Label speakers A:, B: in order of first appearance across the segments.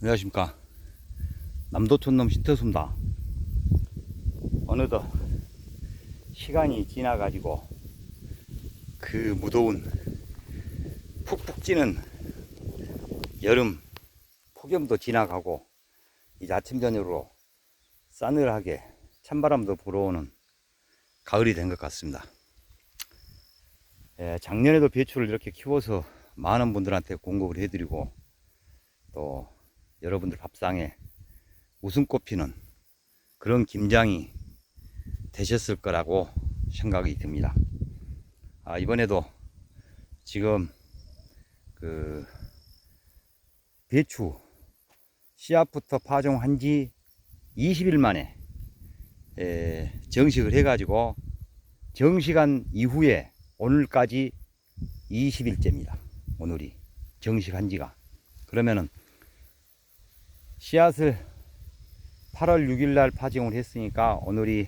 A: 안녕하십니까. 남도촌놈 신터수입니다. 어느덧 시간이 지나 가지고 그 무더운 푹푹 찌는 여름 폭염도 지나가고 이제 아침 저녁으로 싸늘하게 찬바람도 불어오는 가을이 된 것 같습니다. 예, 작년에도 배추를 이렇게 키워서 많은 분들한테 공급을 해드리고 또 여러분들 밥상에 웃음꽃 피는 그런 김장이 되셨을 거라고 생각이 듭니다. 아, 이번에도 지금 그 배추 씨앗부터 파종한 지 20일 만에 에, 정식을 해가지고 정식한 이후에 오늘까지 20일째입니다. 오늘이 정식한 지가. 그러면은 씨앗을 8월 6일 날 파종을 했으니까 오늘이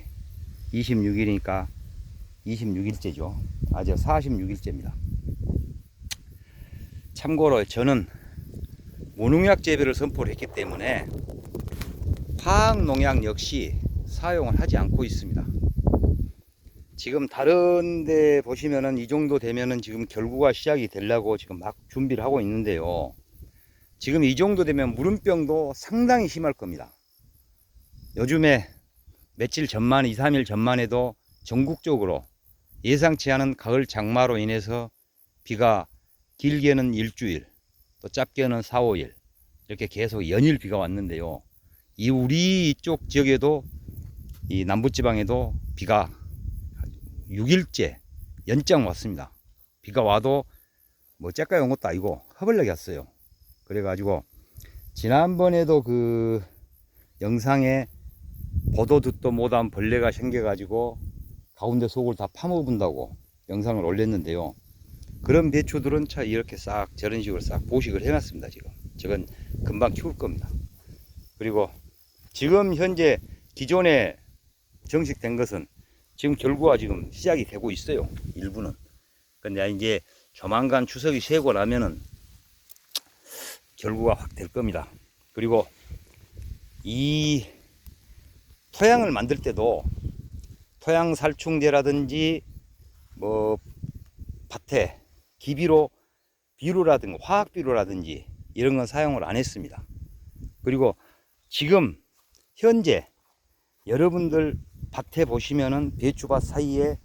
A: 26일이니까 26일째죠. 아주 46일째입니다. 참고로 저는 무농약 재배를 선포를 했기 때문에 화학 농약 역시 사용을 하지 않고 있습니다. 지금 다른 데 보시면은 이 정도 되면은 지금 결구가 시작이 되려고 지금 막 준비를 하고 있는데요. 지금 이 정도 되면 무름병도 상당히 심할 겁니다. 요즘에 며칠 전만, 2, 3일 전만 해도 전국적으로 예상치 않은 가을 장마로 인해서 비가 길게는 일주일, 또 짧게는 4, 5일, 이렇게 계속 연일 비가 왔는데요. 이 우리 이쪽 지역에도 이 남부지방에도 비가 6일째 연장 왔습니다. 비가 와도 뭐 째까지 온 것도 아니고 허벌나게 왔어요. 그래가지고 지난번에도 그 영상에 보도 듣도 못한 벌레가 생겨가지고 가운데 속을 다 파먹은다고 영상을 올렸는데요. 그런 배추들은 차 이렇게 싹 저런 식으로 싹 보식을 해놨습니다. 지금 저건 금방 키울 겁니다. 그리고 지금 현재 기존에 정식된 것은 지금 결과가 지금 시작이 되고 있어요. 일부는. 근데 이제 조만간 추석이 세고 나면은 결과가 확 될 겁니다. 그리고 이 토양을 만들 때도 토양 살충제라든지 뭐 밭에 기비로 비료라든가 화학 비료라든지 이런 건 사용을 안 했습니다. 그리고 지금 현재 여러분들 밭에 보시면은 배추밭 사이에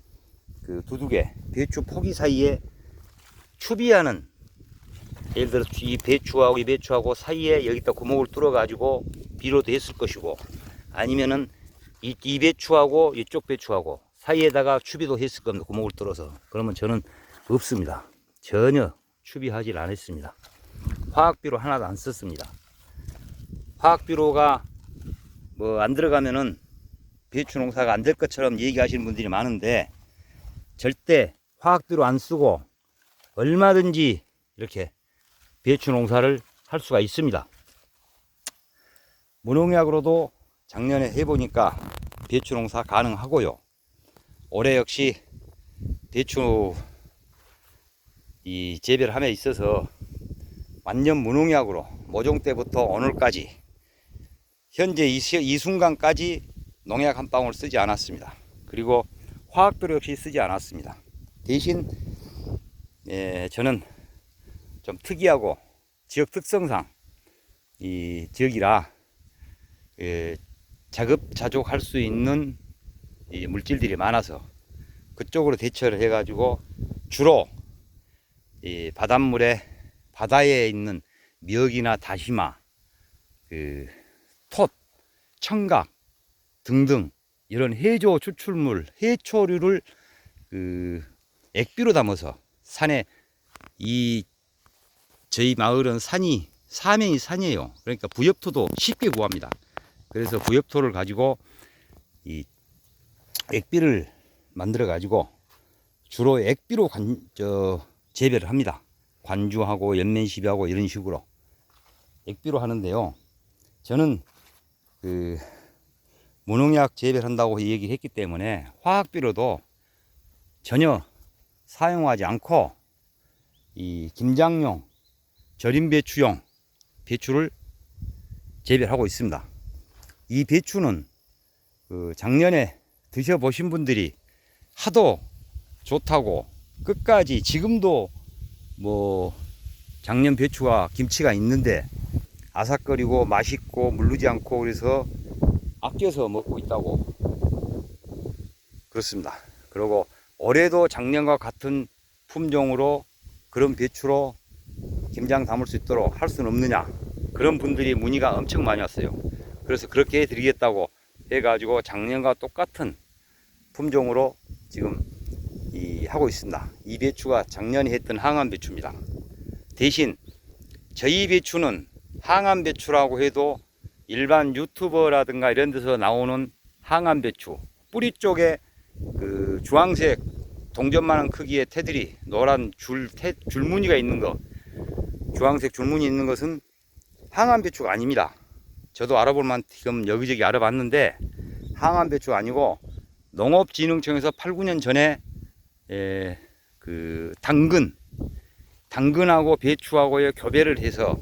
A: 그 두둑에 배추 포기 사이에 추비하는 예를 들어 이 배추하고 이 배추하고 사이에 여기다 구멍을 뚫어 가지고 비료도 했을 것이고 아니면은 이, 이 배추하고 이쪽 배추하고 사이에다가 추비도 했을 겁니다 구멍을 뚫어서. 그러면 저는 없습니다. 전혀 추비하지 않았습니다. 화학비료 하나도 안 썼습니다. 화학비료가 뭐 안 들어가면은 배추 농사가 안 될 것처럼 얘기하시는 분들이 많은데 절대 화학비료 안 쓰고 얼마든지 이렇게 배추 농사를 할 수가 있습니다. 무농약으로도 작년에 해보니까 배추 농사 가능하고요. 올해 역시 배추 이 재배를 함에 있어서 완전 무농약으로 모종 때부터 오늘까지 현재 이, 시- 이 순간까지 농약 한 방울 쓰지 않았습니다. 그리고 화학비료 역시 쓰지 않았습니다. 대신 예, 저는 좀 특이하고 지역 특성상 이 지역이라 예, 자급자족할 수 있는 이 물질들이 많아서 그쪽으로 대처를 해가지고 주로 이 바닷물에 바다에 있는 미역이나 다시마, 그 톳, 청각 등등 이런 해조 추출물, 해초류를 그 액비로 담아서 산에 이 저희 마을은 산이 사면이 산이에요. 그러니까 부엽토도 쉽게 구합니다. 그래서 부엽토를 가지고 이 액비를 만들어 가지고 주로 액비로 관, 저, 재배를 합니다. 관주하고 연면시비하고 이런 식으로 액비로 하는데요. 저는 그 무농약 재배를 한다고 얘기를 했기 때문에 화학비료도 전혀 사용하지 않고 이 김장용 절임 배추용 배추를 재배를 하고 있습니다. 이 배추는 그 작년에 드셔보신 분들이 하도 좋다고 끝까지 지금도 뭐 작년 배추와 김치가 있는데 아삭거리고 맛있고 물르지 않고 그래서 아껴서 먹고 있다고 그렇습니다. 그리고 올해도 작년과 같은 품종으로 그런 배추로 김장 담을 수 있도록 할 수는 없느냐 그런 분들이 문의가 엄청 많이 왔어요. 그래서 그렇게 해드리겠다고 해가지고 작년과 똑같은 품종으로 지금 이 하고 있습니다. 이 배추가 작년에 했던 항암 배추입니다. 대신 저희 배추는 항암 배추라고 해도 일반 유튜버라든가 이런 데서 나오는 항암 배추 뿌리 쪽에 그 주황색 동전만한 크기의 테두리 노란 줄 테, 줄무늬가 있는 거 주황색 줄무늬 있는 것은 항암 배추가 아닙니다. 저도 알아볼 만 지금 여기저기 알아봤는데 항암 배추가 아니고 농업진흥청에서 8, 9년 전에 에, 그 당근 당근하고 배추하고의 교배를 해서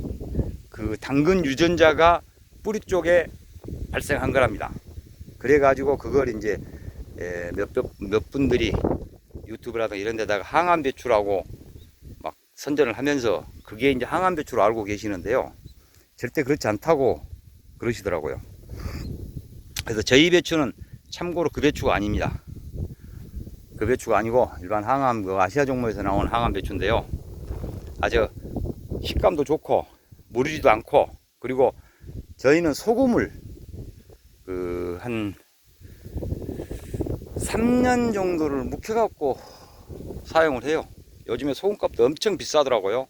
A: 그 당근 유전자가 뿌리 쪽에 발생한 거랍니다. 그래가지고 그걸 이제 에, 몇, 몇, 몇 분들이 유튜브라든가 이런 데다가 항암 배추라고 막 선전을 하면서 그게 이제 항암 배추로 알고 계시는데요. 절대 그렇지 않다고 그러시더라고요. 그래서 저희 배추는 참고로 그 배추가 아닙니다. 그 배추가 아니고 일반 항암 그 아시아 종목에서 나온 항암 배추인데요. 아주 식감도 좋고 무르지도 않고 그리고 저희는 소금을 그 한 3년 정도를 묵혀갖고 사용을 해요. 요즘에 소금값도 엄청 비싸더라고요.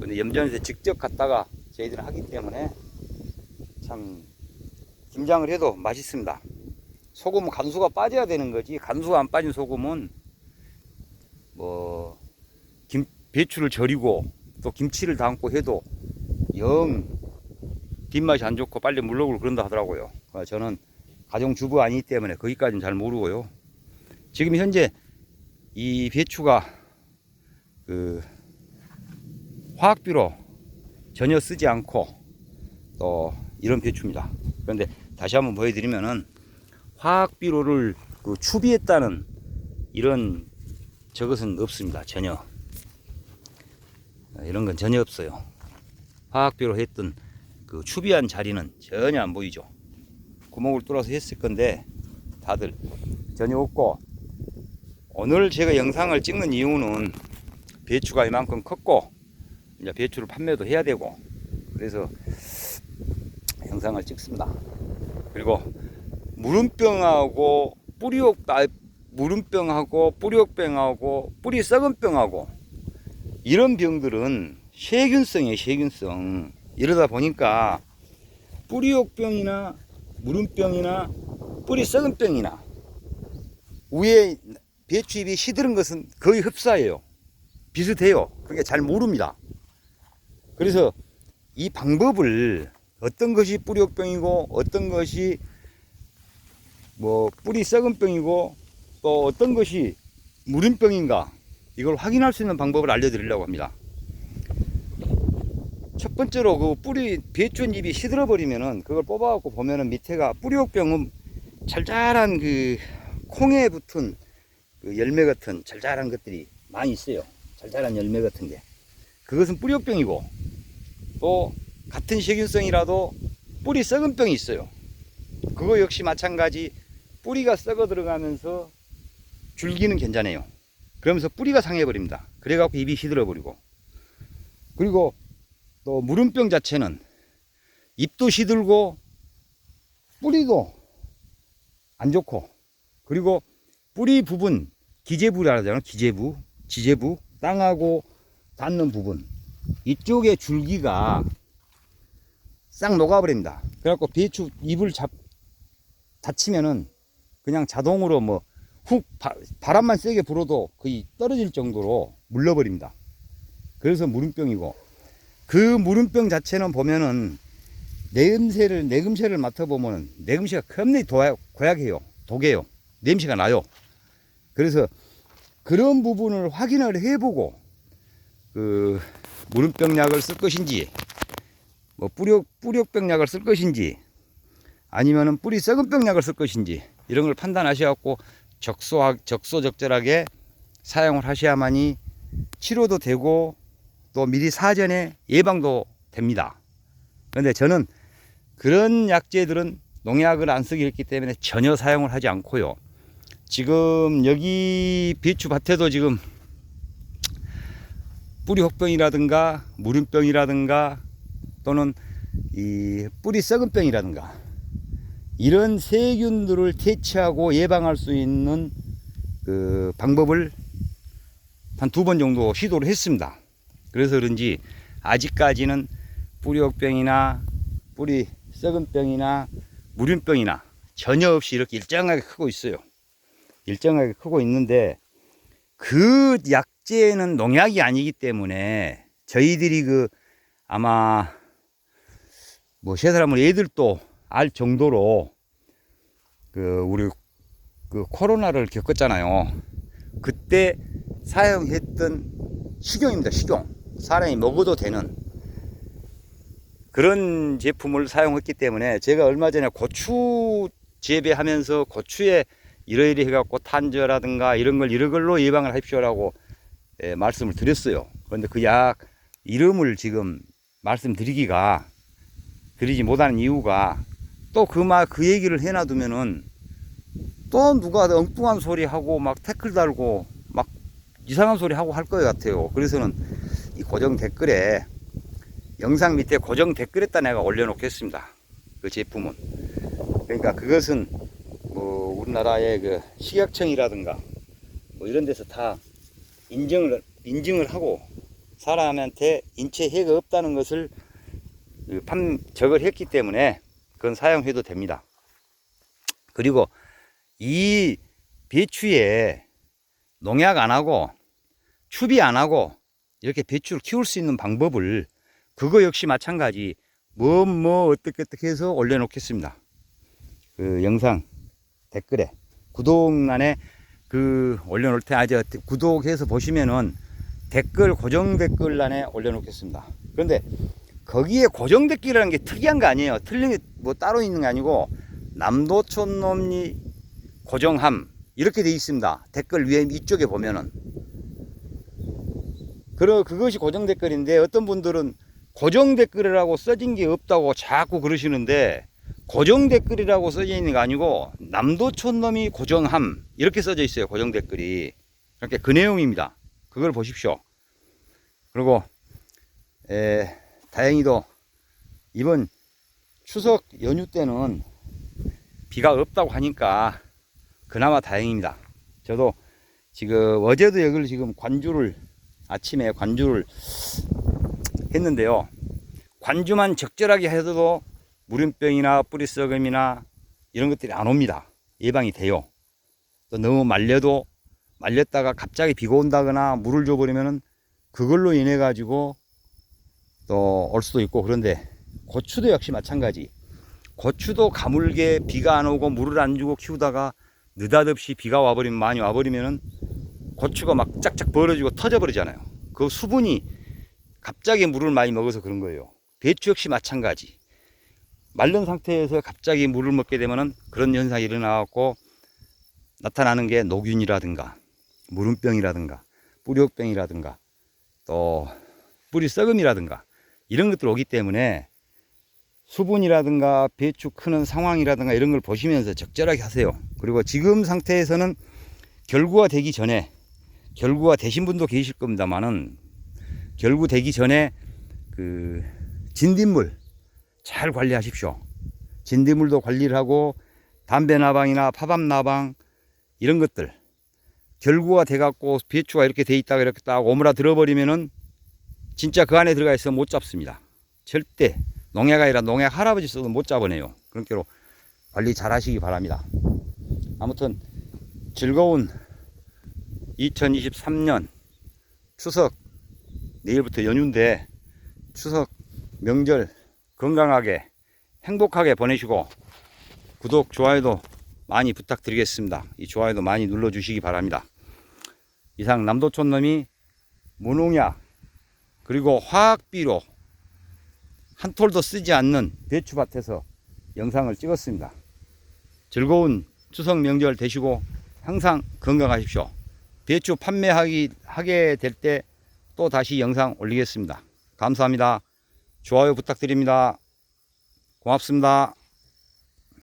A: 근데 염전에서 직접 갔다가 저희들은 하기 때문에 참 김장을 해도 맛있습니다. 소금은 간수가 빠져야 되는 거지 간수가 안 빠진 소금은 뭐 김, 배추를 절이고 또 김치를 담고 해도 영 뒷맛이 안 좋고 빨리 물러오고 그런다 하더라고요. 저는 가정주부 아니기 때문에 거기까지는 잘 모르고요. 지금 현재 이 배추가 그 화학비로 전혀 쓰지 않고 또 이런 배추입니다. 그런데 다시 한번 보여드리면은 화학비료를 그 추비했다는 이런 저것은 없습니다. 전혀 이런 건 전혀 없어요. 화학비료 했던 그 추비한 자리는 전혀 안 보이죠. 구멍을 뚫어서 했을 건데 다들 전혀 없고 오늘 제가 영상을 찍는 이유는 배추가 이만큼 컸고 이제 배추를 판매도 해야 되고 그래서 영상을 찍습니다. 그리고 무름병하고 뿌리옥 아, 무름병하고 뿌리옥병하고 뿌리 썩은 병하고 이런 병들은 세균성이에요 세균성. 이러다 보니까 뿌리옥병이나 무름병이나 뿌리 썩은 병이나 위에 배추잎이 시드른 것은 거의 흡사해요. 비슷해요. 그게 잘 모릅니다 그래서 이 방법을 어떤 것이 뿌리옥병이고 어떤 것이 뭐 뿌리 썩은 병이고 또 어떤 것이 무름병인가 이걸 확인할 수 있는 방법을 알려드리려고 합니다. 첫 번째로 그 뿌리 배추 잎이 시들어 버리면은 그걸 뽑아갖고 보면은 밑에가 뿌리옥병은 잘잘한 그 콩에 붙은 그 열매 같은 잘잘한 것들이 많이 있어요. 잘잘한 열매 같은 게 그것은 뿌리옥병이고 또 같은 세균성이라도 뿌리 썩은 병이 있어요. 그거 역시 마찬가지 뿌리가 썩어 들어가면서 줄기는 괜찮아요. 그러면서 뿌리가 상해버립니다. 그래갖고 잎이 시들어버리고. 그리고 또 무름병 자체는 잎도 시들고 뿌리도 안 좋고 그리고 뿌리 부분 기재부라 하잖아요. 기재부, 지재부, 땅하고 닿는 부분 이쪽에 줄기가 싹 녹아버립니다. 그래갖고 배추 잎을 잡, 다치면은 그냥 자동으로 뭐 훅 바람만 세게 불어도 거의 떨어질 정도로 물러버립니다. 그래서 무름병이고 그 무름병 자체는 보면은 내음새를 내금새를 맡아보면 내금새가 도약, 고약해요. 독해요. 냄새가 나요. 그래서 그런 부분을 확인을 해보고 그 무름병 약을 쓸 것인지 뭐 뿌력 뿌력병약을 쓸 것인지 아니면은 뿌리 썩은 병약을 쓸 것인지 이런 걸 판단하셔갖고 적소 적소적절하게 사용을 하셔야만이 치료도 되고 또 미리 사전에 예방도 됩니다. 그런데 저는 그런 약재들은 농약을 안 쓰기 했기 때문에 전혀 사용을 하지 않고요. 지금 여기 배추 밭에도 지금 뿌리 혹병이라든가 무름병이라든가 또는 이 뿌리 썩은 병이라든가 이런 세균들을 퇴치하고 예방할 수 있는 그 방법을 한 두 번 정도 시도를 했습니다. 그래서 그런지 아직까지는 뿌리 혹병이나 뿌리 썩은 병이나 무름병이나 전혀 없이 이렇게 일정하게 크고 있어요. 일정하게 크고 있는데 그 약 재는 농약이 아니기 때문에 저희들이 그 아마 뭐세 사람은 애들도 알 정도로 그 우리 그 코로나를 겪었잖아요. 그때 사용했던 식용입니다. 식용. 사람이 먹어도 되는 그런 제품을 사용했기 때문에 제가 얼마 전에 고추 재배하면서 고추에 이러이러 해갖고 탄저라든가 이런 걸 이런 걸로 예방을 하십시오라고 예, 말씀을 드렸어요. 그런데 그 약 이름을 지금 말씀드리기가 드리지 못하는 이유가 또그말그 얘기를 해놔두면은 또 누가 엉뚱한 소리 하고 막 태클 달고 막 이상한 소리 하고 할 것 같아요. 그래서는 이 고정 댓글에 영상 밑에 고정 댓글에다 내가 올려놓겠습니다. 그 제품은. 그러니까 그것은 뭐 우리나라의 그 식약청이라든가 뭐 이런 데서 다 인정을 인증을 하고 사람한테 인체 해가 없다는 것을 그판 적을 했기 때문에 그건 사용해도 됩니다. 그리고 이 배추에 농약 안 하고 추비 안 하고 이렇게 배추를 키울 수 있는 방법을 그거 역시 마찬가지 뭐뭐 어떻게 어떻게 해서 올려놓겠습니다. 그 영상 댓글에 구독란에 그 올려놓을 때 아주 구독해서 보시면은 댓글 고정 댓글란에 올려놓겠습니다. 그런데 거기에 고정 댓글이라는 게 특이한 거 아니에요. 틀린 게 뭐 따로 있는 게 아니고 남도촌 놈이 고정함 이렇게 돼 있습니다. 댓글 위에 이쪽에 보면은 그러 그것이 고정 댓글인데 어떤 분들은 고정 댓글이라고 써진 게 없다고 자꾸 그러시는데 고정 댓글이라고 써져 있는 게 아니고 남도촌 놈이 고정함 이렇게 써져 있어요. 고정 댓글이 그러니까 그 내용입니다. 그걸 보십시오. 그리고 에, 다행히도 이번 추석 연휴 때는 비가 없다고 하니까 그나마 다행입니다. 저도 지금 어제도 여기를 지금 관주를 아침에 관주를 했는데요. 관주만 적절하게 해도 무름병이나 뿌리썩음이나 이런 것들이 안 옵니다. 예방이 돼요. 또 너무 말려도 말렸다가 갑자기 비가 온다거나 물을 줘버리면은 그걸로 인해 가지고 또 올 수도 있고 그런데 고추도 역시 마찬가지. 고추도 가물게 비가 안 오고 물을 안 주고 키우다가 느닷없이 비가 와버리면 많이 와버리면은 고추가 막 짝짝 벌어지고 터져버리잖아요. 그 수분이 갑자기 물을 많이 먹어서 그런 거예요. 배추 역시 마찬가지. 말른 상태에서 갑자기 물을 먹게 되면은 그런 현상이 일어나갖고 나타나는 게 녹균이라든가 무름병이라든가 뿌리옥병이라든가 또 뿌리 썩음이라든가 이런 것들 오기 때문에 수분이라든가 배추 크는 상황이라든가 이런 걸 보시면서 적절하게 하세요. 그리고 지금 상태에서는 결구가 되기 전에 결구가 되신 분도 계실 겁니다만은 결구 되기 전에 그 진딧물 잘 관리하십시오. 진딧물도 관리를 하고 담배 나방이나 파밤 나방 이런 것들 결구가 돼갖고 배추가 이렇게 돼 있다가 이렇게 딱 오므라 들어버리면은 진짜 그 안에 들어가 있으면 못 잡습니다. 절대 농약 아니라 농약 할아버지 써도 못 잡아내요. 그러니까 관리 잘 하시기 바랍니다. 아무튼 즐거운 2023년 추석 내일부터 연휴인데 추석 명절 건강하게 행복하게 보내시고 구독, 좋아요도 많이 부탁드리겠습니다. 이 좋아요도 많이 눌러주시기 바랍니다. 이상 남도촌놈이 무농약 그리고 화학비로 한 톨도 쓰지 않는 배추밭에서 영상을 찍었습니다. 즐거운 추석 명절 되시고 항상 건강하십시오. 배추 판매하게 될 때 또 다시 영상 올리겠습니다. 감사합니다. 좋아요 부탁드립니다. 고맙습니다.